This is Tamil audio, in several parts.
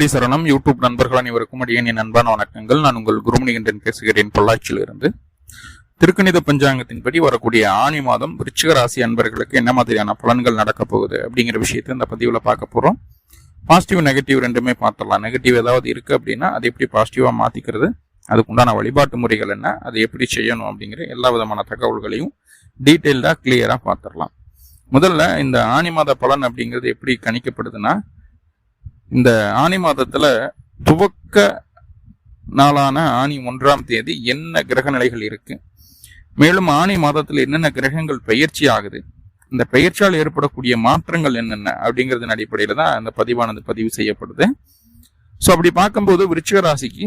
குருடி சரணம். யூடியூப் நண்பர்கள் அனைவருக்கும் அடியனின் அன்பான வணக்கங்கள். நான் உங்கள் குருமணிகண்டன் பேசுகிறேன். பொள்ளாச்சியிலிருந்து. திருக்கணித பஞ்சாங்கத்தின்படி வரக்கூடிய ஆணி மாதம் விருச்சிக ராசி அன்பர்களுக்கு என்ன மாதிரியான பலன்கள் நடக்கப் போகுது அப்படிங்கிற விஷயத்தை இந்த பதிவில் பார்க்க போகிறோம் பாசிட்டிவ் நெகட்டிவ் ரெண்டுமே பார்த்துடலாம். நெகட்டிவ் ஏதாவது இருக்குது அப்படின்னா அதை எப்படி பாசிட்டிவாக மாற்றிக்கிறது அதுக்குண்டான வழிபாட்டு முறைகள் என்ன? அதை எப்படி செய்யணும் அப்படிங்கிற எல்லா விதமான தகவல்களையும் டீட்டெயில்டாக கிளியராக பார்த்துடலாம். முதல்ல இந்த ஆணி மாத பலன் அப்படிங்கிறது எப்படி கணிக்கப்படுதுன்னா இந்த ஆணி மாதத்தில் துவக்க நாளான ஆணி ஒன்றாம் தேதி என்ன கிரக நிலைகள் இருக்கு? மேலும் ஆணி மாதத்தில் என்னென்ன கிரகங்கள் பயிற்சி ஆகுது? இந்த பெயர்ச்சியால் ஏற்படக்கூடிய மாற்றங்கள் என்னென்ன? அப்படிங்கிறதன் அடிப்படையில் தான் இந்த பதிவானது பதிவு செய்யப்படுது. ஸோ அப்படி பார்க்கும்போது விருச்சிக ராசிக்கு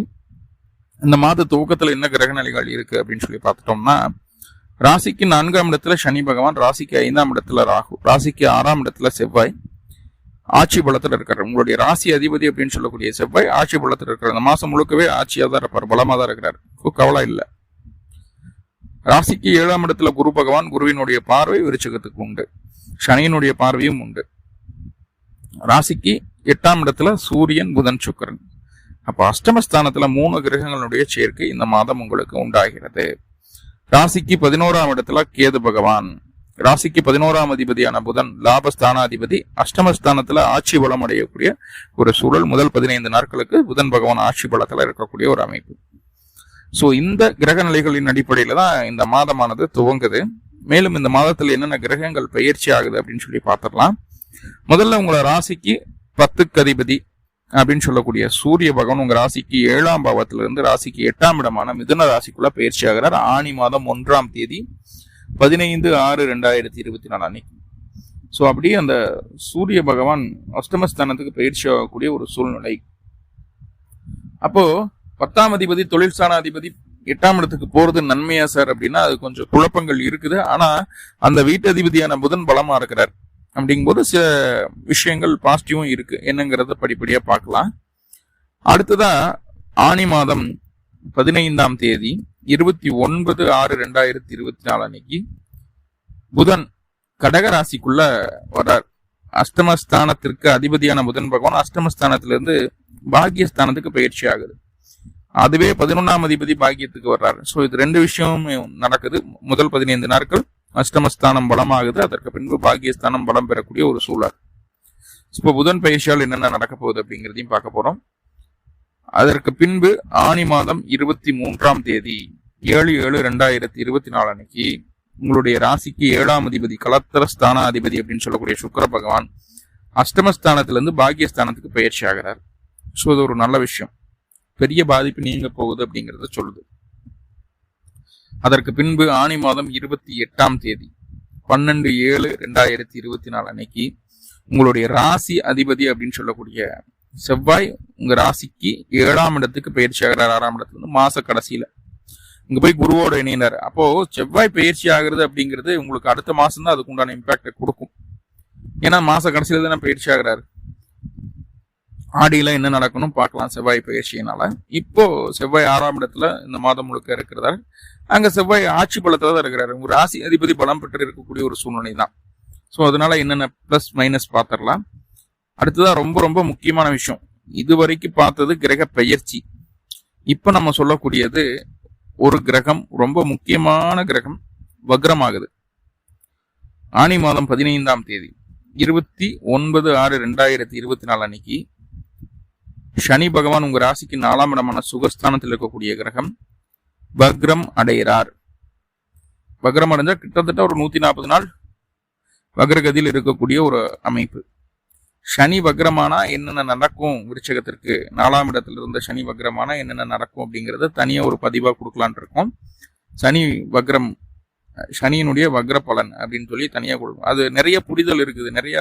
இந்த மாத துவக்கத்தில் என்ன கிரக நிலைகள் இருக்கு அப்படின்னு சொல்லி பார்த்துட்டோம்னா ராசிக்கு நான்காம் இடத்துல சனி பகவான் ராசிக்கு ஐந்தாம் இடத்துல ராகு ராசிக்கு ஆறாம் இடத்துல செவ்வாய் ஆட்சி பலத்தில் இருக்கிறார் உங்களுடைய ராசி அதிபதி அப்படின்னு சொல்லக்கூடிய செவ்வாய் ஆட்சி பலத்தில் இருக்கிறார் அந்த மாசம் முழுக்கவே ஆட்சியாக தான் இருப்பார் பலமாக தான் இருக்கிறார் கவலை இல்லை. ராசிக்கு ஏழாம் இடத்துல குரு பகவான் குருவினுடைய பார்வை விருச்சகத்துக்கு உண்டு. சனியினுடைய பார்வையும் உண்டு. ராசிக்கு எட்டாம் இடத்துல சூரியன் புதன் சுக்கரன். அப்ப அஷ்டமஸ்தானத்துல மூணு கிரகங்களுடைய சேர்க்கை இந்த மாதம் உங்களுக்கு உண்டாகிறது. ராசிக்கு பதினோராம் இடத்துல கேது பகவான். ராசிக்கு பதினோராம் அதிபதியான புதன் லாபஸ்தானாதிபதி அஷ்டமஸ்தானத்துல ஆட்சி பலம் அடையக்கூடிய ஒரு சூழல். முதல் பதினைந்து நாட்களுக்கு புதன் பகவான் ஆட்சி பலத்துல இருக்கக்கூடிய ஒரு அமைப்பு. ஸோ இந்த கிரக நிலைகளின் அடிப்படையில தான் இந்த மாதமானது துவங்குது. மேலும் இந்த மாதத்தில் என்னென்ன கிரகங்கள் பயிற்சி ஆகுது அப்படின்னு சொல்லி பார்த்துடலாம். முதல்ல உங்களை ராசிக்கு பத்துக்கு அதிபதி அப்படின்னு சொல்லக்கூடிய சூரிய பகவான் உங்க ராசிக்கு ஏழாம் பாவத்திலிருந்து ராசிக்கு எட்டாம் இடமான மிதுன ராசிக்குள்ள பயிற்சி ஆகிறார். ஆணி மாதம் ஒன்றாம் தேதி. பதினைந்து ஆறு ரெண்டாயிரத்தி இருபத்தி நாலு அன்னைக்கு. ஸோ அப்படியே அந்த சூரிய பகவான் அஷ்டமஸ்தானத்துக்கு பயிற்சி ஆகக்கூடிய ஒரு சூழ்நிலை. அப்போ பத்தாம் அதிபதி தொழில் அதிபதி எட்டாம் இடத்துக்கு போறது நன்மையா சார் அப்படின்னா அது கொஞ்சம் குழப்பங்கள் இருக்குது. ஆனா அந்த வீட்டு அதிபதியான புதன் பலமா இருக்கிறார். அப்படிங்கும்போது சில விஷயங்கள் பாசிட்டிவும் இருக்கு. என்னங்கிறத படிப்படியா பார்க்கலாம். அடுத்ததா ஆணி மாதம். பதினைந்தாம் தேதி இருபத்தி ஒன்பது ஆறு ரெண்டாயிரத்தி இருபத்தி நாலு அன்னைக்கு புதன் கடக ராசிக்குள்ள வர்றார். அஷ்டமஸ்தானத்திற்கு அதிபதியான புதன் பகவான் அஷ்டமஸ்தானத்திலிருந்து பாக்கியஸ்தானத்துக்கு பயிற்சி ஆகுது. அதுவே பதினொன்றாம் அதிபதி பாக்கியத்துக்கு வர்றாரு. ஸோ இது ரெண்டு விஷயமுமே நடக்குது. முதல் பதினைந்து நாட்கள் அஷ்டமஸ்தானம் பலமாகுது அதற்கு பின்பு பாக்கியஸ்தானம் பலம் பெறக்கூடிய ஒரு சூழல். இப்போ புதன் பயிற்சியால் என்னென்ன நடக்க போகுது அப்படிங்கிறதையும் பார்க்க போறோம். அதற்கு பின்பு ஆணி மாதம் இருபத்தி மூன்றாம் தேதி ஏழு ஏழு ரெண்டாயிரத்தி இருபத்தி நாலு அன்னைக்கு உங்களுடைய ராசிக்கு ஏழாம் அதிபதி கலத்தர ஸ்தானாதிபதி அப்படின்னு சொல்லக்கூடிய சுக்கர பகவான் அஷ்டமஸ்தானத்திலிருந்து பாக்கியஸ்தானத்துக்கு பயிற்சி ஆகிறார். ஸோ இது ஒரு நல்ல விஷயம். பெரிய பாதிப்பு நீங்க போகுது அப்படிங்கிறத சொல்லுது. அதற்கு பின்பு ஆணி மாதம் இருபத்தி எட்டாம் தேதி பன்னெண்டு ஏழு ரெண்டாயிரத்தி இருபத்தி நாலு அன்னைக்கு உங்களுடைய ராசி அதிபதி அப்படின்னு சொல்லக்கூடிய செவ்வாய் உங்க ராசிக்கு ஏழாம் இடத்துக்கு பயிற்சி ஆகிறார். ஆறாம் இடத்துல இருந்து மாச கடைசியில. இங்க போய் குருவோட இணையினார். அப்போ செவ்வாய் பயிற்சி ஆகுறது அப்படிங்கிறது உங்களுக்கு அடுத்த மாசம் தான் அதுக்கு உண்டான இம்பாக்டை கொடுக்கும். ஏன்னா மாச கடைசியில தானே பயிற்சி ஆகிறாரு. ஆடியில என்ன நடக்கணும் பார்க்கலாம் செவ்வாய் பயிற்சியினால. இப்போ செவ்வாய் ஆறாம் இடத்துல இந்த மாதம் முழுக்க இருக்கிறதால் அங்க செவ்வாய் ஆட்சி பலத்துல தான் இருக்கிறாரு. ஒரு ராசி அதிபதி பலம் பெற்று இருக்கக்கூடிய ஒரு சூழ்நிலை தான் ஸோ அதனால என்னென்ன ப்ளஸ் மைனஸ் பார்த்துடலாம். அடுத்ததான் ரொம்ப ரொம்ப முக்கியமான விஷயம். இதுவரைக்கும் பார்த்தது கிரக பெயர்ச்சி. இப்ப நம்ம சொல்லக்கூடியது ஒரு கிரகம் ரொம்ப முக்கியமான கிரகம் வக்ரமாகுது. ஆணி மாதம் பதினைந்தாம் தேதி இருபத்தி ஒன்பது ஆறு ரெண்டாயிரத்தி இருபத்தி நாலு அன்னைக்கு சனி பகவான் உங்க ராசிக்கு நாலாம் இடமான சுகஸ்தானத்தில் இருக்கக்கூடிய கிரகம் வக்ரம் அடைகிறார். வக்ரம் அடைஞ்சா கிட்டத்தட்ட ஒரு நூத்தி நாற்பது நாள் வக்ரகதியில் இருக்கக்கூடிய ஒரு அமைப்பு. சனி வக்ரமானா என்னென்ன நடக்கும் விருச்சகத்திற்கு? நாலாம் இடத்துல இருந்த சனி வக்ரமானா என்னென்ன நடக்கும் அப்படிங்கறத தனியாக ஒரு பதிவாக கொடுக்கலான் இருக்கோம். சனி வக்ரம் சனியினுடைய வக்ர பலன் அப்படின்னு சொல்லி தனியாக கொடுக்கும் அது நிறைய புரிதல் இருக்குது. நிறைய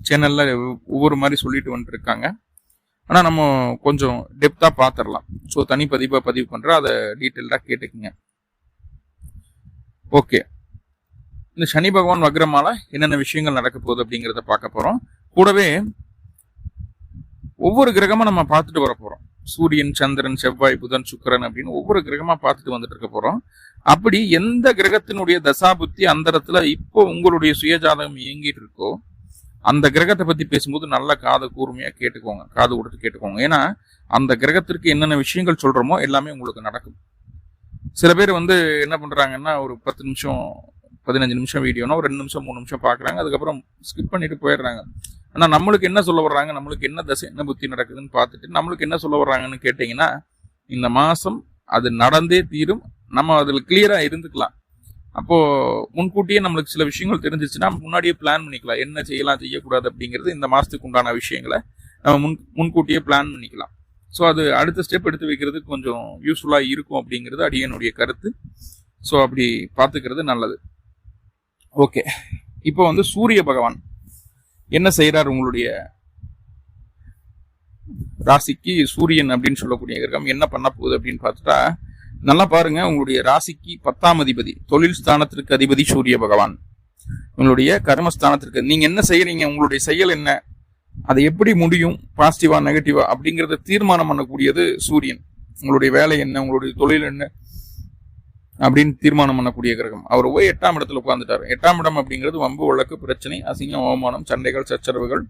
சேனலில் ஒவ்வொரு மாதிரி சொல்லிட்டு வந்துட்டு இருக்காங்க ஆனால் நம்ம கொஞ்சம் டெப்த்தாக பார்த்துடலாம் ஸோ தனி பதிவாக பதிவு பண்ணுறேன் அதை டீட்டெயில்டாக கேட்டுக்குங்க. ஓகே இந்த சனி பகவான் வக்ரமால என்னென்ன விஷயங்கள் நடக்க போகுது அப்படிங்கிறத பார்க்க போகிறோம் கூடவே ஒவ்வொரு கிரகமும் நம்ம பார்த்துட்டு வர போகிறோம் சூரியன் சந்திரன் செவ்வாய் புதன் சுக்கரன் அப்படின்னு ஒவ்வொரு கிரகமாக பார்த்துட்டு வந்துட்டு இருக்க போகிறோம் அப்படி எந்த கிரகத்தினுடைய தசாபுத்தி அந்தரத்தில் இப்போ உங்களுடைய சுயஜாதகம் இயங்கிட்டு இருக்கோ அந்த கிரகத்தை பற்றி பேசும்போது நல்ல காது கூர்மையாக கேட்டுக்கோங்க. காது கொடுத்து கேட்டுக்கோங்க. ஏன்னா அந்த கிரகத்திற்கு என்னென்ன விஷயங்கள் சொல்கிறோமோ எல்லாமே உங்களுக்கு நடக்கும். சில பேர் வந்து என்ன பண்றாங்கன்னா ஒரு பத்து நிமிஷம் பதினஞ்சு நிமிஷம் வீடியோனா ஒரு ரெண்டு நிமிஷம் மூணு நிமிஷம் பார்க்குறாங்க. அதுக்கப்புறம் ஸ்கிப் பண்ணிட்டு போயிடுறாங்க. ஆனால் நம்மளுக்கு என்ன சொல்ல வர்றாங்க? நம்மளுக்கு என்ன தசை என்ன புத்தி நடக்குதுன்னு பார்த்துட்டு நம்மளுக்கு என்ன சொல்ல வர்றாங்கன்னு கேட்டிங்கன்னா இந்த மாதம் அது நடந்தே தீரும். நம்ம அதில் கிளியராக இருந்துக்கலாம். அப்போது முன்கூட்டியே நம்மளுக்கு சில விஷயங்கள் தெரிஞ்சிச்சுன்னா முன்னாடியே பிளான் பண்ணிக்கலாம். என்ன செய்யலாம் செய்யக்கூடாது அப்படிங்கிறது இந்த மாதத்துக்கு உண்டான விஷயங்களை நம்ம முன் முன்கூட்டியே பிளான் பண்ணிக்கலாம். ஸோ அது அடுத்த ஸ்டெப் எடுத்து வைக்கிறதுக்கு கொஞ்சம் யூஸ்ஃபுல்லாக இருக்கும் அப்படிங்கிறது அடியனுடைய கருத்து. ஸோ அப்படி பார்த்துக்கிறது நல்லது. ஓகே இப்போ வந்து சூரிய பகவான். என்ன செய்கிறார் உங்களுடைய ராசிக்கு சூரியன் அப்படின்னு சொல்லக்கூடிய கிரகம் என்ன பண்ண போகுது அப்படின்னு பார்த்துட்டா நல்லா பாருங்க உங்களுடைய ராசிக்கு பத்தாம் அதிபதி தொழில் ஸ்தானத்திற்கு அதிபதி சூரிய பகவான். உங்களுடைய கர்மஸ்தானத்திற்கு நீங்க என்ன செய்யறீங்க உங்களுடைய செயல் என்ன அதை எப்படி முடியும் பாசிட்டிவா நெகட்டிவா அப்படிங்கறத தீர்மானம் பண்ணக்கூடியது சூரியன். உங்களுடைய வேலை என்ன உங்களுடைய தொழில் என்ன அப்படின்னு தீர்மானம் பண்ணக்கூடிய கிரகம். அவர் போய் எட்டாம் இடத்துல உட்காந்துட்டார் எட்டாம் இடம் அப்படிங்கிறது வம்பு வழக்கு பிரச்சனை அசிங்கம் அவமானம் சண்டைகள் சச்சரவுகள்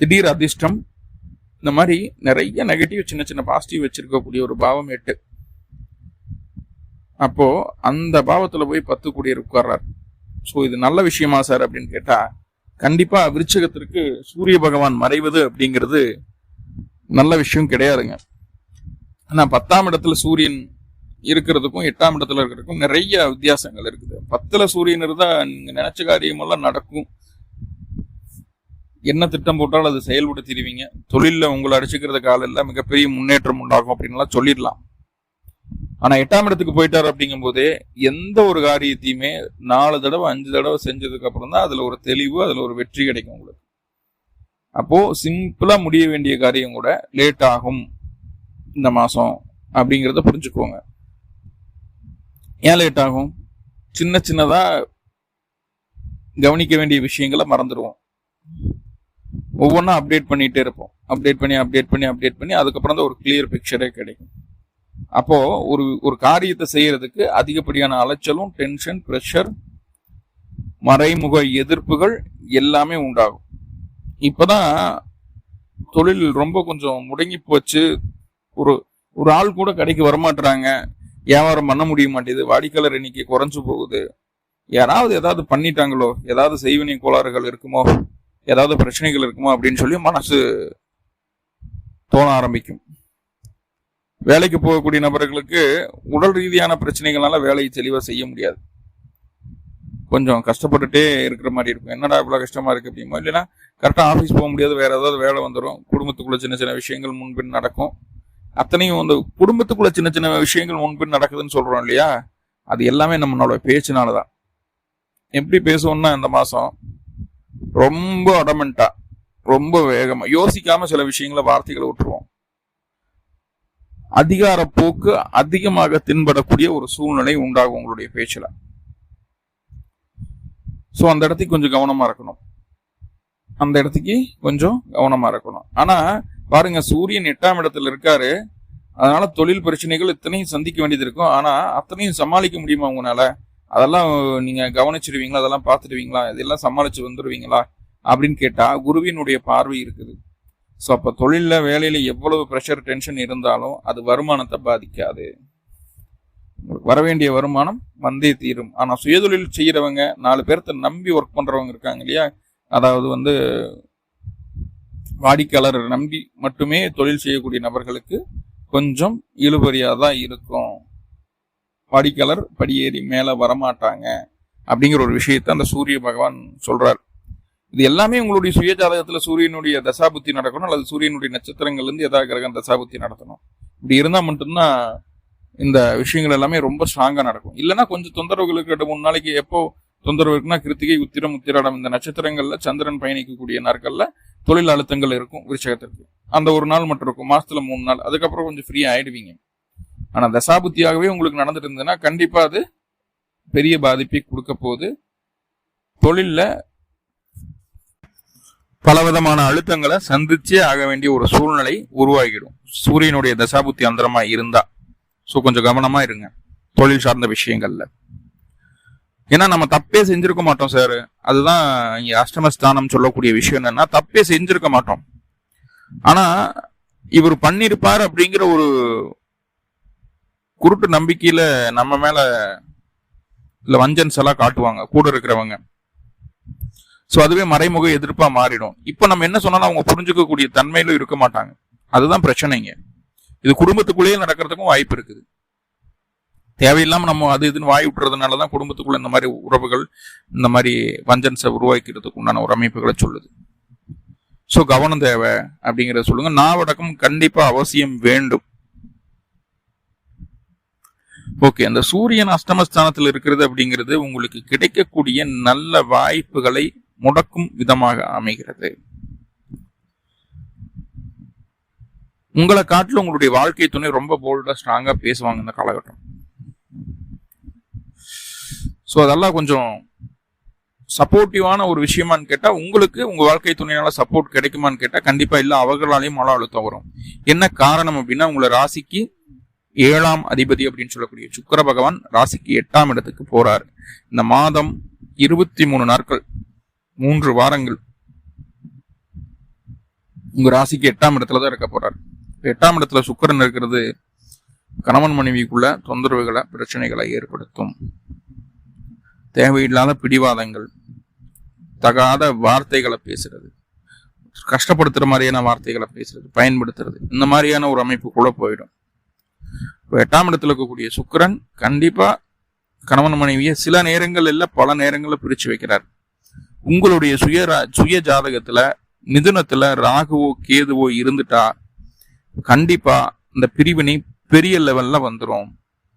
திடீர் அதிர்ஷ்டம். இந்த மாதிரி நிறைய நெகட்டிவ் சின்ன சின்ன பாசிட்டிவ் வச்சிருக்கக்கூடிய ஒரு பாவம் எட்டு. அப்போ அந்த பாவத்துல போய் பத்து கூடியர் உட்கார்றார். ஸோ இது நல்ல விஷயமா சார் அப்படின்னு கேட்டா கண்டிப்பா விருச்சகத்திற்கு சூரிய பகவான் மறைவது அப்படிங்கிறது நல்ல விஷயம் கிடையாதுங்க. ஆனா பத்தாம் இடத்துல சூரியன் இருக்கிறதுக்கும் எட்டாம் இடத்துல இருக்கிறதுக்கும் நிறைய வித்தியாசங்கள் இருக்குது. பத்துல சூரியன் இருந்தா நீங்க நினைச்ச காரியமெல்லாம் நடக்கும். என்ன திட்டம் போட்டாலும் அது செயல்படுத்திடுவீங்க தொழிலில் உங்களை அடிச்சுக்கிறது காலையில் மிகப்பெரிய முன்னேற்றம் உண்டாகும் அப்படின்லாம் சொல்லிடலாம். ஆனால் எட்டாம் இடத்துக்கு போயிட்டார் அப்படிங்கும் போதே எந்த ஒரு காரியத்தையுமே நாலு தடவை அஞ்சு தடவை செஞ்சதுக்கு அப்புறம் தான் அதில் ஒரு தெளிவு அதில் ஒரு வெற்றி கிடைக்கும் உங்களுக்கு. அப்போது சிம்பிளாக முடிய வேண்டிய காரியம் கூட லேட் ஆகும் இந்த மாதம் அப்படிங்கிறத புரிஞ்சுக்கோங்க. ஏன் லேட் ஆகும். சின்ன சின்னதாக கவனிக்க வேண்டிய விஷயங்களை மறந்துடுவோம். ஒவ்வொன்றா அப்டேட் பண்ணிகிட்டே இருப்போம். அப்டேட் பண்ணி அப்டேட் பண்ணி அப்டேட் பண்ணி அதுக்கப்புறம் தான் ஒரு கிளியர் பிக்சரே கிடைக்கும். அப்போது ஒரு ஒரு காரியத்தை செய்கிறதுக்கு அதிகப்படியான அலைச்சலும் டென்ஷன் ப்ரெஷர் மறைமுக எதிர்ப்புகள் எல்லாமே உண்டாகும். இப்பதான் தொழில் ரொம்ப கொஞ்சம் முடங்கி போச்சு. ஒரு ஒரு ஆள் கூட கடைக்கு வரமாட்டுறாங்க வியாபாரம் பண்ண முடிய மாட்டேது. வாடிக்கையாளர் எண்ணிக்கை குறைஞ்சு போகுது. யாராவது ஏதாவது பண்ணிட்டாங்களோ ஏதாவது செய்வினை கோளாறுகள் இருக்குமோ ஏதாவது பிரச்சனைகள் இருக்குமோ அப்படின்னு சொல்லி மனசு தோண ஆரம்பிக்கும். வேலைக்கு போகக்கூடிய நபர்களுக்கு உடல் ரீதியான பிரச்சனைகளால வேலையை தெளிவாக செய்ய முடியாது. கொஞ்சம் கஷ்டப்பட்டுட்டே இருக்கிற மாதிரி இருக்கும். என்னடா இவ்வளோ கஷ்டமா இருக்கு அப்படிமோ? இல்லைன்னா கரெக்டாக ஆஃபீஸ் போக முடியாது. வேற ஏதாவது வேலை வந்துடும் குடும்பத்துக்குள்ள சின்ன சின்ன விஷயங்கள் முன்பின் நடக்கும். அத்தனையும் அந்த குடும்பத்துக்குள்ள சின்ன சின்ன விஷயங்கள் முன்பின் நடக்குதுன்னு சொல்றோம் இல்லையா? அது எல்லாமே நம்மளோட பேச்சுனால தான் எப்படி பேசுவோம்னா இந்த மாசம் ரொம்ப அடமெண்டா ரொம்ப வேகமா யோசிக்காம சில விஷயங்களை வார்த்தைகளை விட்டுருவோம். அதிகார போக்கு அதிகமாக தென்படக்கூடிய ஒரு சூழ்நிலை உண்டாகும் உங்களுடைய பேச்சுல. ஸோ அந்த இடத்துக்கு கொஞ்சம் கவனமா இருக்கணும். அந்த இடத்துக்கு கொஞ்சம் கவனமா இருக்கணும். ஆனா பாருங்க சூரியன் எட்டாம் இடத்துல இருக்காரு. அதனால தொழில் பிரச்சனைகள் இத்தனையும் சந்திக்க வேண்டியது இருக்கும். ஆனா அத்தனையும் சமாளிக்க முடியுமா உங்களால? அதெல்லாம் நீங்க கவனிச்சிருவீங்களா? அதெல்லாம் பார்த்துடுவீங்களா இதெல்லாம் சமாளிச்சு வந்துடுவீங்களா அப்படின்னு கேட்டா குருவினுடைய பார்வை இருக்குது. ஸோ அப்போ தொழிலில் வேலையில் எவ்வளவு ப்ரெஷர் டென்ஷன் இருந்தாலும் அது வருமானத்தை பாதிக்காது. வரவேண்டிய வர வேண்டிய வருமானம் வந்தே தீரும். ஆனால் சுயதொழில் செய்கிறவங்க நாலு பேர்த்த நம்பி ஒர்க் பண்ணுறவங்க இருக்காங்க இல்லையா? அதாவது வந்து வாடிக்கையாளர் நம்பி மட்டுமே தொழில் செய்யக்கூடிய நபர்களுக்கு கொஞ்சம் இழுபறியாக தான் இருக்கும். வாடிக்கையாளர் படியேறி மேலே வரமாட்டாங்க அப்படிங்கிற ஒரு விஷயத்தை அந்த சூரிய பகவான் சொல்றார். இது எல்லாமே உங்களுடைய சுய ஜாதகத்தில் சூரியனுடைய தசாபுத்தி நடக்கணும் அல்லது சூரியனுடைய நட்சத்திரங்கள்லேருந்து எதா கிரகம் தசாபுத்தி நடத்தணும். இப்படி இருந்தால் மட்டும்தான் இந்த விஷயங்கள் எல்லாமே ரொம்ப ஸ்ட்ராங்காக நடக்கும். இல்லைன்னா கொஞ்சம் தொந்தரவுகளுக்கு மூணு நாளைக்கு எப்போ தொந்தரவு இருக்குன்னா கிருத்திகை உத்திரம் உத்திராடம். இந்த நட்சத்திரங்களில் சந்திரன் பயணிக்கக்கூடிய நாட்களில் தொழில் அழுத்தங்கள் இருக்கும் விருச்சகத்திற்கு அந்த ஒரு நாள் மட்டும் இருக்கும் மாசத்துல மூணு நாள். அதுக்கப்புறம் கொஞ்சம் ஃப்ரீ ஆயிடுவீங்க. ஆனா தசாபுத்தியாகவே உங்களுக்கு நடந்துட்டு இருந்ததுன்னா கண்டிப்பா அது பெரிய பாதிப்பை கொடுக்க போகுது. தொழில்ல பலவிதமான அழுத்தங்களை சந்திச்சே ஆக வேண்டிய ஒரு சூழ்நிலை உருவாகிடும். சூரியனுடைய தசாபுத்தி அந்தரமா இருந்தா. ஸோ கொஞ்சம் கவனமா இருங்க. தொழில் சார்ந்த விஷயங்கள்ல. ஏன்னா நம்ம தப்பே செஞ்சிருக்க மாட்டோம் சார் அதுதான் இங்கே அஷ்டமஸ்தானம் சொல்லக்கூடிய விஷயம் என்னன்னா தப்பே செஞ்சிருக்க மாட்டோம். ஆனா இவர் பண்ணிருப்பார் அப்படிங்கிற ஒரு குருட்டு நம்பிக்கையில நம்ம மேல இல்ல வஞ்சன்ஸ் எல்லாம் காட்டுவாங்க கூட இருக்கிறவங்க. ஸோ அதுவே மறைமுக எதிர்ப்பா மாறிடும். இப்போ நம்ம என்ன சொன்னாலும் அவங்க புரிஞ்சுக்கக்கூடிய தன்மையிலும் இருக்க மாட்டாங்க. அதுதான் பிரச்சனைங்க. இது குடும்பத்துக்குள்ளேயே நடக்கிறதுக்கும் வாய்ப்பு இருக்குது. தேவையில்லாம நம்ம அது இதுன்னு வாய் விட்டுறதுனால தான் குடும்பத்துக்குள்ள இந்த மாதிரி உறவுகள் இந்த மாதிரி வஞ்சன்ஸை உருவாக்கிறதுக்கு உண்டான ஒரு அமைப்புகளை சொல்லுது. ஸோ கவனம் தேவை அப்படிங்கிறத சொல்லுங்க. நாவடக்கம் கண்டிப்பாக அவசியம் வேண்டும். ஓகே அந்த சூரியன் அஷ்டமஸ்தானத்தில் இருக்கிறது அப்படிங்கிறது உங்களுக்கு கிடைக்கக்கூடிய நல்ல வாய்ப்புகளை முடக்கும் விதமாக அமைகிறது. உங்களை காட்டில் உங்களுடைய வாழ்க்கை துணை ரொம்ப போல்டாக ஸ்ட்ராங்காக பேசுவாங்க இந்த காலகட்டம். ஸோ அதெல்லாம் கொஞ்சம் சப்போர்ட்டிவான ஒரு விஷயமான்னு கேட்டால் உங்களுக்கு உங்கள் வாழ்க்கை துணையினால் சப்போர்ட் கிடைக்குமான்னு கேட்டால் கண்டிப்பாக இல்லை அவர்களாலையும் மன அழுத்தம் வரும். என்ன காரணம் அப்படின்னா உங்களை ராசிக்கு ஏழாம் அதிபதி அப்படின்னு சொல்லக்கூடிய சுக்கிர பகவான் ராசிக்கு எட்டாம் இடத்துக்கு போறாரு. இந்த மாதம் இருபத்தி மூணு நாட்கள் மூன்று வாரங்கள் உங்க ராசிக்கு எட்டாம் இடத்துல தான் இருக்க போறாரு. எட்டாம் இடத்துல சுக்கிரன் இருக்கிறது கணவன் மனைவிக்குள்ள தொந்தரவுகளை பிரச்சனைகளை ஏற்படுத்தும். தேவையில்லாத பிடிவாதங்கள் தகாத வார்த்தைகளை பேசுறது கஷ்டப்படுத்துகிற மாதிரியான வார்த்தைகளை பேசுறது பயன்படுத்துறது இந்த மாதிரியான ஒரு அமைப்புக்குள்ளே போயிடும். இப்போ எட்டாம் இடத்துல இருக்கக்கூடிய சுக்கரன் கண்டிப்பாக கணவன் மனைவியை சில நேரங்களில் பல நேரங்களில் பிரிச்சு வைக்கிறார். உங்களுடைய சுய சுய ஜாதகத்தில் மிதுனத்தில் ராகுவோ கேதுவோ இருந்துட்டா கண்டிப்பாக இந்த பிரிவினை பெரிய லெவலில் வந்துடும்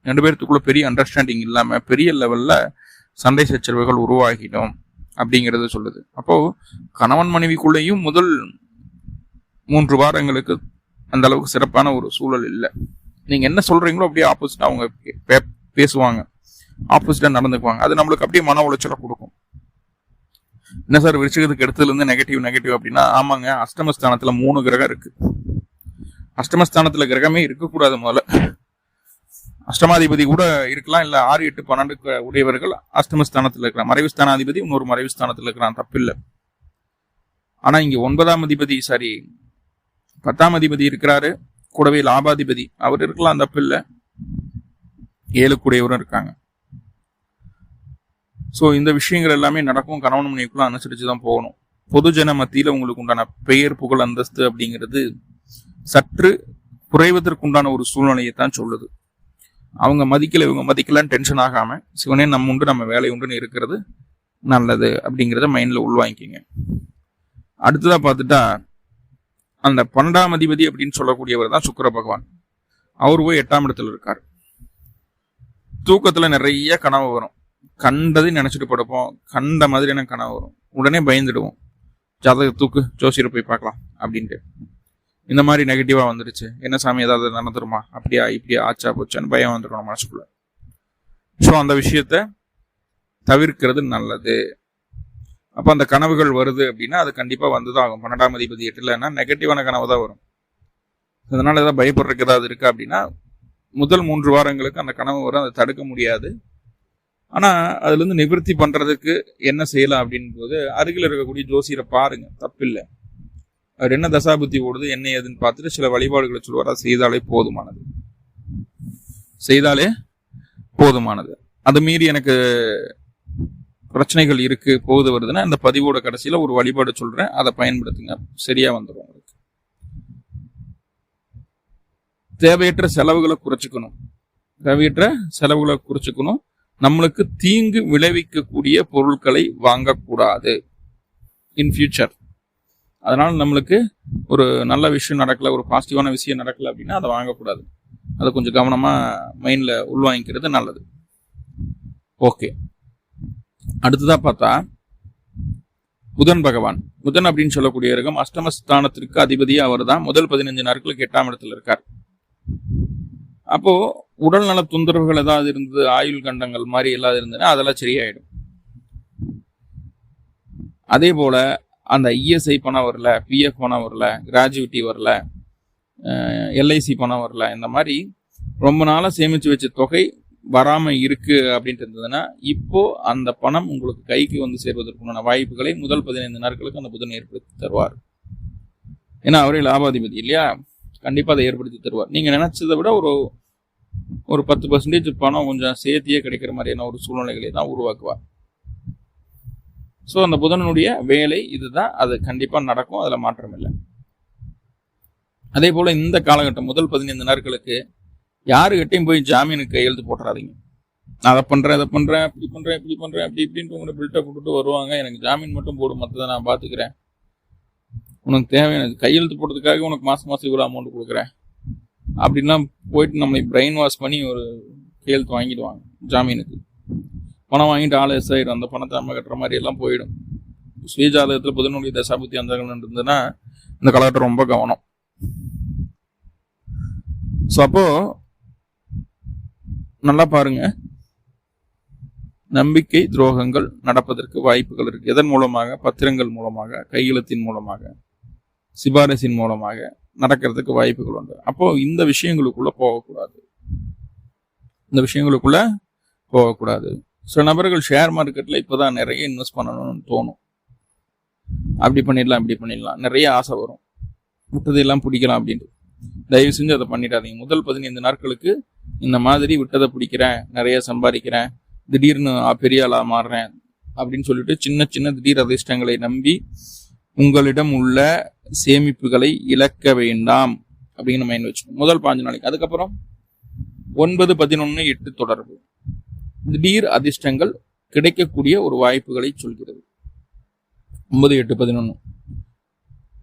ரெண்டு பேர்த்துக்குள்ள பெரிய அண்டர்ஸ்டாண்டிங் இல்லாமல் பெரிய லெவலில் சண்டை சச்சரவுகள் உருவாகிடும் அப்படிங்கிறத சொல்லுது. அப்போ கணவன் மனைவிக்குள்ளேயும் முதல் மூன்று வாரங்களுக்கு அந்த அளவுக்கு சிறப்பான ஒரு சூழல் இல்லை. நீங்க என்ன சொல்றீங்களோ அப்படியே ஆப்போசிட்டா அவங்க பே- பே- பேசுவாங்க. ஆப்போசிட்டா நடந்துக்குவாங்க. அது நம்மளுக்கு அப்படியே மன உளைச்சலை கொடுக்கும். என்ன சார் விருச்சிகத்துக்கு எடுத்ததுல இருந்து நெகட்டிவ் நெகட்டிவ் அப்படின்னா ஆமாங்க அஷ்டமஸ்தானத்துல மூணு கிரகம் இருக்கு. அஷ்டமஸ்தானத்துல கிரகமே இருக்கக்கூடாது முதல்ல. அஷ்டமாதிபதி கூட இருக்கலாம் இல்லை ஆறு எட்டு பன்னெண்டு உடையவர்கள் அஷ்டமஸ்தானத்தில் இருக்கிறான். மறைவு ஸ்தானாதிபதி இன்னொரு மறைவு ஸ்தானத்தில் இருக்கிறான் தப்பில்லை. ஆனால் இங்கே ஒன்பதாம் அதிபதி சாரி பத்தாம் அதிபதி இருக்கிறாரு கூடவே லாபாதிபதி. அவர் இருக்கலாம் தப்பில்லை. ஏழு கூடையவரும் இருக்காங்க. ஸோ இந்த விஷயங்கள் எல்லாமே நடக்கும். கணவன் மனைவிக்குள்ள அனுசரித்து தான் போகணும் பொதுஜன மத்தியில் உங்களுக்கு உண்டான பெயர் புகழ் அந்தஸ்து அப்படிங்கிறது சற்று குறைவதற்குண்டான ஒரு சூழ்நிலையை தான் சொல்லுது. அவங்க மதிக்கலை இவங்க மதிக்கலன்னு டென்ஷன் ஆகாமல் சிவனே நம்ம உண்டு நம்ம வேலை உண்டுன்னு இருக்கிறது நல்லது அப்படிங்கிறத மைண்டில் உள்வாங்கிக்கிங்க. அடுத்ததாக பார்த்துட்டா அந்த பன்னெண்டாம் அதிபதி அப்படின்னு சொல்லக்கூடியவர் தான் சுக்கர பகவான். அவர் போய் எட்டாம் இடத்துல இருக்கார். தூக்கத்தில் நிறைய கனவு வரும். கண்டதை நினச்சிட்டு படுப்போம். கண்ட மாதிரியான கனவு வரும். உடனே பயந்துடுவோம். ஜாதக தூக்கு ஜோசியரை போய் பார்க்கலாம் அப்படின்ட்டு. இந்த மாதிரி நெகட்டிவாக வந்துருச்சு. என்ன சாமி ஏதாவது நடந்துருமா? அப்படியா இப்படியா ஆச்சா போச்சான்னு பயம் வந்துடும் மனசுக்குள்ள. ஸோ அந்த விஷயத்த தவிர்க்கிறது நல்லது. அப்போ அந்த கனவுகள் வருது அப்படின்னா அது கண்டிப்பாக வந்து தான் ஆகும். பன்னெண்டாம் அதிபதி எட்டுலன்னா நெகட்டிவான கனவு தான் வரும். அதனால் ஏதாவது பயப்படுறதுக்கு ஏதாவது இருக்கா அப்படின்னா முதல் மூன்று வாரங்களுக்கு அந்த கனவு வரும். அதை தடுக்க முடியாது. ஆனால் அதுலேருந்து நிவர்த்தி பண்ணுறதுக்கு என்ன செய்யலாம் அப்படின் போது அருகில் இருக்கக்கூடிய ஜோசியரை பாருங்கள் தப்பில்லை. அவர் என்ன தசாபுத்தி ஓடுது என்ன ஏதுன்னு பார்த்துட்டு சில வழிபாடுகளை சொல்லுவார் அதை செய்தாலே போதுமானது. செய்தாலே போதுமானது. அது மீறி எனக்கு பிரச்சனைகள் இருக்கு போகுது வருதுன்னா அந்த பதிவோட கடைசியில ஒரு வழிபாடு சொல்றேன் அதை பயன்படுத்துங்க. சரியா வந்துடும் உங்களுக்கு. தேவையற்ற செலவுகளை குறைச்சிக்கணும். தேவையற்ற செலவுகளை குறைச்சிக்கணும். நம்மளுக்கு தீங்கு விளைவிக்கக்கூடிய பொருட்களை வாங்கக்கூடாது. இன் ஃபியூச்சர் அதனால் நம்மளுக்கு ஒரு நல்ல விஷயம் நடக்கல ஒரு பாசிட்டிவான விஷயம் நடக்கல அப்படின்னா அதை வாங்கக்கூடாது. அதை கொஞ்சம் கவனமாக மைண்டில் உள்வாங்கிக்கிறது நல்லது. ஓகே அடுத்ததாக பார்த்தா புதன் பகவான். புதன் அப்படின்னு சொல்லக்கூடிய இருக்கும் அஷ்டமஸ்தானத்திற்கு அதிபதியாக அவர் தான் முதல் பதினஞ்சு நாட்களுக்கு எட்டாம் இடத்துல இருக்கார். அப்போ உடல்நல தொந்தரவுகள் ஏதாவது இருந்தது ஆயுள் கண்டங்கள் மாதிரி ஏதாவது இருந்ததுன்னா அதெல்லாம் சரியாயிடும். அதே போல அந்த இஎஸ்ஐ பணம் வரல பிஎஃப் பணம் வரல கிராஜுவிட்டி வரல எல்ஐசி பணம் வரல இந்த மாதிரி ரொம்ப நாளாக சேமித்து வச்ச தொகை வராமல் இருக்குது அப்படின்ட்டு இருந்ததுன்னா இப்போ அந்த பணம் உங்களுக்கு கைக்கு வந்து சேர்வதற்குண்டான வாய்ப்புகளை முதல் பதினைந்து நாட்களுக்கு அந்த புதன் ஏற்படுத்தி தருவார். ஏன்னா அவரே லாபாதிபதி இல்லையா? கண்டிப்பாக அதை ஏற்படுத்தி தருவார். நீங்கள் நினச்சதை விட ஒரு ஒரு பத்து பர்சன்டேஜ் பணம் கொஞ்சம் சேர்த்தியே கிடைக்கிற மாதிரியான ஒரு சூழ்நிலைகளை தான் உருவாக்குவார். ஸோ அந்த புதனுடைய வேலை இதுதான். அது கண்டிப்பாக நடக்கும். அதில் மாற்றம் இல்லை. அதே போல் இந்த காலகட்டம் முதல் பதினைந்து நாட்களுக்கு யாருக்கிட்டையும் போய் ஜாமீனுக்கு கையெழுத்து போட்டுறாதீங்க. நான் அதை பண்ணுறேன் இதை பண்ணுறேன் இப்படி பண்ணுறேன் இப்படி பண்ணுறேன் அப்படி இப்படின்ட்டு உங்களை பில்ட்டை போட்டுட்டு வருவாங்க. எனக்கு ஜாமீன் மட்டும் போடும் மற்றதை நான் பார்த்துக்கிறேன் உனக்கு தேவையான கையெழுத்து போடுறதுக்காக உனக்கு மாதம் மாதம் இவ்வளோ அமௌண்ட் கொடுக்குறேன். அப்படின்லாம் போயிட்டு நம்மளை பிரெயின் வாஷ் பண்ணி ஒரு கையெழுத்து வாங்கிடுவாங்க ஜாமீனுக்கு. பணம் வாங்கிட்டு ஆள் எஸ் அந்த பணத்தை நம்ம கட்டுற மாதிரி எல்லாம் போயிடும். சுயஜாதகத்தில் புதனுடைய தசாபுத்தி அந்தங்கள் இருந்ததுன்னா இந்த காலகட்டம் ரொம்ப கவனம். ஸோ அப்போ நல்லா பாருங்க. நம்பிக்கை துரோகங்கள் நடப்பதற்கு வாய்ப்புகள் இருக்கு. எதன் மூலமாக? பத்திரங்கள் மூலமாக கையெழுத்தின் மூலமாக சிபாரிசின் மூலமாக நடக்கிறதுக்கு வாய்ப்புகள் உண்டு. அப்போ இந்த விஷயங்களுக்குள்ள போகக்கூடாது. இந்த விஷயங்களுக்குள்ள போகக்கூடாது. சில நபர்கள் ஷேர் மார்க்கெட்டில் இப்போ தான் நிறைய இன்வெஸ்ட் பண்ணணும்னு தோணும். அப்படி பண்ணிடலாம் இப்படி பண்ணிடலாம். நிறைய ஆசை வரும். விட்டதையெல்லாம் பிடிக்கலாம் அப்படின்ட்டு. தயவு செஞ்சு அதை பண்ணிடாதீங்க. முதல் பதினைந்து நாட்களுக்கு இந்த மாதிரி விட்டதை பிடிக்கிறேன் நிறைய சம்பாதிக்கிறேன் திடீர்னு பெரிய ஆளா மாறுறேன் அப்படின்னு சொல்லிட்டு சின்ன சின்ன திடீர் அதிர்ஷ்டங்களை நம்பி உங்களிடம் உள்ள சேமிப்புகளை இழக்க வேண்டாம் அப்படின்னு மைண்ட் வச்சுக்கணும். முதல் பாஞ்சு நாளைக்கு. அதுக்கப்புறம் ஒன்பது பதினொன்று எட்டு தொடர்பு. திடீர் அதிர்ஷ்டங்கள் கிடைக்கக்கூடிய ஒரு வாய்ப்புகளை சொல்கிறது. ஒன்பது எட்டு பதினொன்று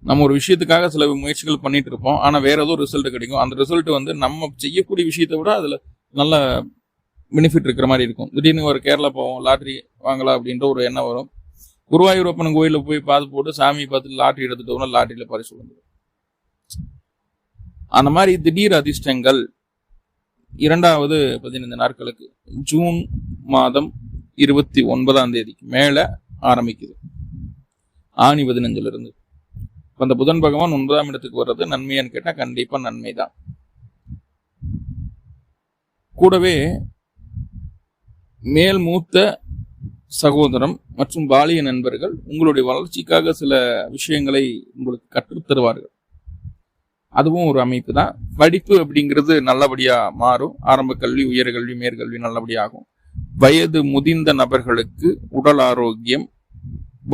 நம்ம ஒரு விஷயத்துக்காக சில முயற்சிகள் பண்ணிட்டு இருப்போம். ஆனால் வேற ஏதோ ரிசல்ட் கிடைக்கும். அந்த ரிசல்ட் வந்து நம்ம செய்யக்கூடிய விஷயத்தை விட அதில் நல்ல பெனிஃபிட் இருக்கிற மாதிரி இருக்கும். திடீர்னு ஒரு கேரளா போவோம் லாட்ரி வாங்கலாம் அப்படின்ற ஒரு எண்ணம் வரும். குருவாயூரப்பன் கோயிலில் போய் பார்த்து போட்டு சாமி பார்த்து லாட்ரி எடுத்துட்டோம்னா லாட்ரியில் பரிசு வந்துடும் அந்த மாதிரி திடீர் அதிர்ஷ்டங்கள் இரண்டாவது பதினைந்து நாட்களுக்கு ஜூன் மாதம் இருபத்தி ஒன்பதாம் தேதிக்கு மேலே ஆரம்பிக்குது. ஆணி பதினஞ்சிலிருந்து. அந்த புதன் பகவான் ஒன்பதாம் இடத்துக்கு வர்றது நன்மையான்னு கேட்டால் கண்டிப்பாக நன்மை தான் கூடவே மேல் மூத்த சகோதரம் மற்றும் பாலிய நண்பர்கள் உங்களுடைய வளர்ச்சிக்காக சில விஷயங்களை உங்களுக்கு கற்றுத் தருவார்கள் அதுவும் ஒரு அமைப்பு தான் படிப்பு அப்படிங்கிறது நல்லபடியாக மாறும். ஆரம்ப கல்வி உயர்கல்வி மேற்கல்வி நல்லபடியாகும். வயது முதிர்ந்த நபர்களுக்கு உடல் ஆரோக்கியம்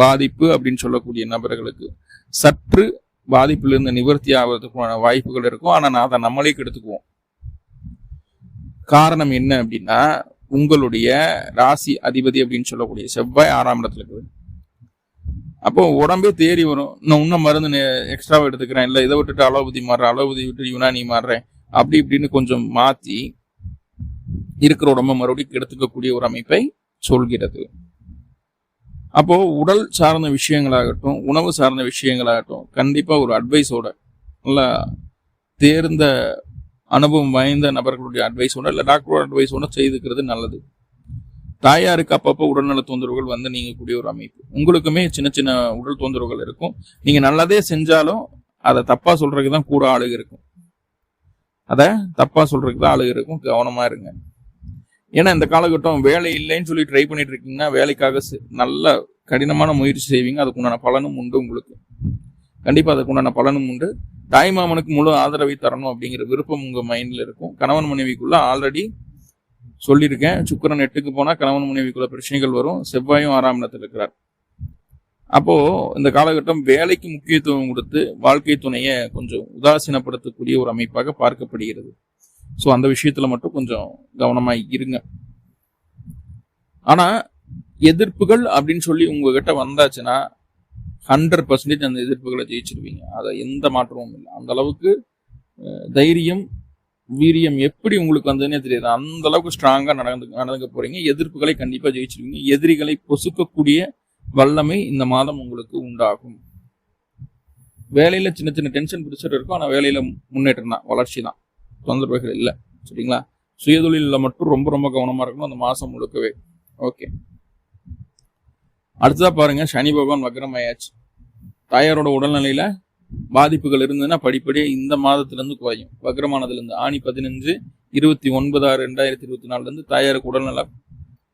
பாதிப்பு அப்படின்னு சொல்லக்கூடிய நபர்களுக்கு சற்று பாதிப்பிலிருந்து நிவர்த்தி ஆவதற்கான வாய்ப்புகள் இருக்கும். ஆனால் நான் அதை நம்மளே கெடுத்துக்குவோம். காரணம் என்ன அப்படின்னா உங்களுடைய ராசி அதிபதி அப்படின்னு சொல்லக்கூடிய செவ்வாய் ஆறாம் இடத்துல இருக்குது. அப்போ உடம்பே தேறி வரும். நான் இன்னும் மருந்து எக்ஸ்ட்ராவா எடுத்துக்கிறேன். இல்லை இதை விட்டுட்டு அலோபதி மாறுறேன் அலோபதி விட்டு யுனானி மாறுறேன். அப்படி இப்படின்னு கொஞ்சம் மாத்தி இருக்கிற உடம்ப மறுபடியும் எடுத்துக்கக்கூடிய ஒரு அமைப்பை சொல்கிறது. அப்போ உடல் சார்ந்த விஷயங்களாகட்டும் உணவு சார்ந்த விஷயங்களாகட்டும் கண்டிப்பா ஒரு அட்வைஸோட நல்லா தேர்ந்த அனுபவம் வாய்ந்த நபர்களுடைய அட்வைஸோட இல்லை டாக்டரோட அட்வைஸோட செய்துக்கிறது நல்லது. தாயாருக்கு அப்பப்போ உடல்நல தொந்தரவுகள் வந்து நீங்கக்கூடிய ஒரு அமைப்பு. உங்களுக்குமே சின்ன சின்ன உடல் தொந்தரவுகள் இருக்கும். நீங்க நல்லதே செஞ்சாலும் அதை தப்பா சொல்றதுக்கு தான் கூட ஆளுக இருக்கும். அதை தப்பா சொல்றதுக்கு தான் ஆளுக இருக்கும். கவனமா இருங்க. ஏன்னா இந்த காலகட்டம் வேலை இல்லைன்னு சொல்லி ட்ரை பண்ணிட்டு இருக்கீங்கன்னா வேலைக்காக நல்ல கடினமான முயற்சி செய்வீங்க. அதுக்கு உண்டான பலனும் உண்டு உங்களுக்கு. கண்டிப்பா அதுக்கு உண்டான பலனும் உண்டு. தாய்மாமனுக்கு முழு ஆதரவை தரணும் அப்படிங்கிற விருப்பம் உங்க மைண்ட்ல இருக்கும். கணவன் மனைவிக்குள்ள ஆல்ரெடி சொல்லியிருக்கேன். சுக்கரன் எட்டுக்கு போனால் கணவன் மனைவிக்குள்ள பிரச்சனைகள் வரும். செவ்வாயும் ஆறாம் இடத்தில் இருக்கிறார். அப்போது இந்த காலகட்டம் வேலைக்கு முக்கியத்துவம் கொடுத்து வாழ்க்கை துணையை கொஞ்சம் உதாசீனப்படுத்தக்கூடிய ஒரு அமைப்பாக பார்க்கப்படுகிறது. ஸோ அந்த விஷயத்தில் மட்டும் கொஞ்சம் கவனமாக இருங்க. ஆனால் எதிர்ப்புகள் அப்படின்னு சொல்லி உங்ககிட்ட வந்தாச்சுன்னா ஹண்ட்ரட் பர்சன்டேஜ் அந்த எதிர்ப்புகளை ஜெயிச்சிருவீங்க. அதை எந்த மாற்றமும் இல்லை. அந்த அளவுக்கு தைரியம் வீரியம் எப்படி உங்களுக்கு வந்ததுன்னே தெரியாது. அந்த அளவுக்கு ஸ்ட்ராங்கா நடந்து நடந்துக்க போறீங்க. எதிர்ப்புகளை கண்டிப்பா ஜெயிச்சிருவீங்க. எதிரிகளை பொசுக்கக்கூடிய வல்லமை இந்த மாதம் உங்களுக்கு உண்டாகும். வேலையில சின்ன சின்ன டென்ஷன் பிடிச்சிட்டு இருக்கும். ஆனால் வேலையில முன்னேற்றம் தான். வளர்ச்சி தான். தொந்தரவுகள் இல்லை. சரிங்களா? சுயதொழிலில் மட்டும் ரொம்ப ரொம்ப கவனமா இருக்கணும். அந்த மாதம் முழுக்கவே. ஓகே அடுத்ததாக பாருங்க. சனி பகவான் வக்ரமாயாச்சு. தாயாரோட உடல்நிலையில பாதிப்புகள் இருந்ததுன்னா படிப்படியாக இந்த மாதத்துல இருந்து குறையும். வக்ரமானதுலேருந்து ஆணி பதினஞ்சு இருபத்தி ஒன்பது ஆறு ரெண்டாயிரத்தி இருபத்தி நாலுலேருந்து தாயாருக்கு உடல்நலம்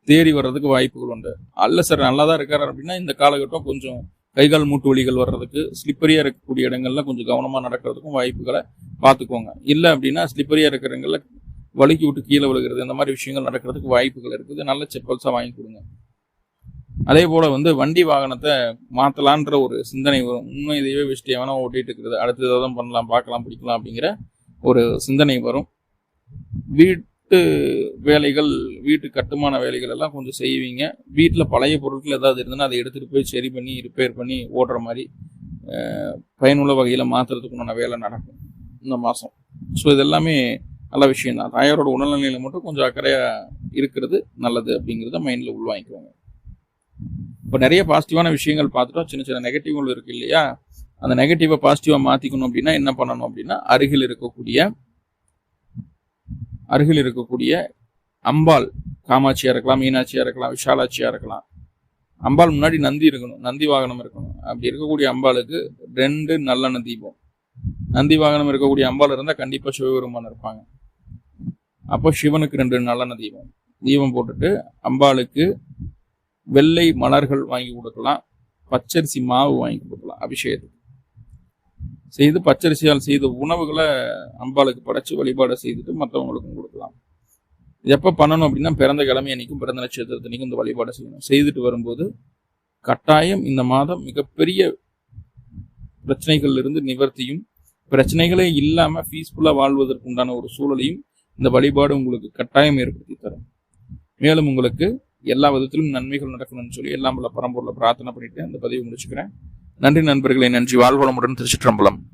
தேறி வர்றதுக்கு வாய்ப்புகள் உண்டு. அல்ல சார் நல்லா தான் இருக்காரு அப்படின்னா இந்த காலகட்டம் கொஞ்சம் கைகால் மூட்டு வலிகள் வர்றதுக்கு ஸ்லிப்பரியா இருக்கக்கூடிய இடங்கள்ல கொஞ்சம் கவனமா நடக்கிறதுக்கும் வாய்ப்புகளை பார்த்துக்கோங்க. இல்லை அப்படின்னா ஸ்லிப்பரியா இருக்கிற இடங்களில் வலிக்கி விட்டு கீழே விழுகிறது இந்த மாதிரி விஷயங்கள் நடக்கிறதுக்கு வாய்ப்புகள் இருக்குது. நல்ல செப்பல்ஸாக வாங்கி கொடுங்க. அதே போல வந்து வண்டி வாகனத்தை மாத்தலான்ற ஒரு சிந்தனை வரும். உண்மை இதையே வச்சுட்டு எவனோ ஓட்டிட்டு இருக்கிறது அடுத்து ஏதாவது தான் பண்ணலாம் பார்க்கலாம் பிடிக்கலாம் அப்படிங்கிற ஒரு சிந்தனை வரும். வீட்டு வேலைகள் வீட்டு கட்டுமான வேலைகள் எல்லாம் கொஞ்சம் செய்வீங்க. வீட்டில் பழைய பொருட்கள் ஏதாவது இருந்ததுன்னா அதை எடுத்துகிட்டு போய் சரி பண்ணி ரிப்பேர் பண்ணி ஓடுற மாதிரி பயனுள்ள வகையில் மாற்றுறதுக்குண்டான வேலை நடக்கும் இந்த மாதம் ஸோ இதெல்லாமே நல்ல விஷயம் தான் தாயாரோட உடல்நிலையில மட்டும் கொஞ்சம் அக்கறையாக இருக்கிறது நல்லது அப்படிங்கிறத மைண்டில் உள்வாங்கிக்கோங்க. இப்போ நிறைய பாசிட்டிவான விஷயங்கள் பார்த்துட்டோம். சின்ன சின்ன நெகட்டிவ்கள் இருக்கு இல்லையா? அந்த நெகட்டிவை பாசிட்டிவாக மாற்றிக்கணும் அப்படின்னா என்ன பண்ணணும் அப்படின்னா அருகில் இருக்கக்கூடிய அருகில் இருக்கக்கூடிய அம்பாள் காமாட்சியாக இருக்கலாம் மீனாட்சியாக இருக்கலாம் விஷாலாட்சியாக இருக்கலாம். அம்பாள் முன்னாடி நந்தி இருக்கணும் நந்தி வாகனம் இருக்கணும். அப்படி இருக்கக்கூடிய அம்பாளுக்கு ரெண்டு நல்லெண்ண தீபம். நந்தி வாகனம் இருக்கக்கூடிய அம்பாள் இருந்தால் கண்டிப்பாக சிவபெருமான் இருப்பாங்க. அப்போ சிவனுக்கு ரெண்டு நல்லெண்ண தீபம். தீபம் போட்டுட்டு அம்பாளுக்கு வெள்ளை மலர்கள் வாங்கி கொடுக்கலாம் பச்சரிசி மாவு வாங்கி கொடுக்கலாம் அபிஷேகத்துக்கு செய்து பச்சரிசியால் செய்த உணவுகளை அம்பாளுக்கு படைச்சு வழிபாடு செய்துட்டு மற்றவங்களுக்கும் கொடுக்கலாம். இது எப்போ பண்ணணும் அப்படின்னா பிறந்த கிழமை அன்னைக்கும் பிறந்த நட்சத்திரத்தன்னைக்கும் இந்த வழிபாடு செய்யணும். செய்துட்டு வரும்போது கட்டாயம் இந்த மாதம் மிகப்பெரிய பிரச்சனைகள்ல இருந்து நிவர்த்தியும் பிரச்சனைகளே இல்லாமல் பீஸ்ஃபுல்லாக வாழ்வதற்கு உண்டான ஒரு சூழலையும் இந்த வழிபாடு உங்களுக்கு கட்டாயம் ஏற்படுத்தி தரும். மேலும் உங்களுக்கு எல்லா விதத்திலும் நன்மைகள் நடக்கணும்னு சொல்லி எல்லாம் உள்ள பரம்பூரில் பிரார்த்தனை பண்ணிட்டு அந்த பதிவு முடிச்சுக்கிறேன். நன்றி நண்பர்களே நன்றி. வாழ்வளமுடன் திருச்சிற்றம்பலம்.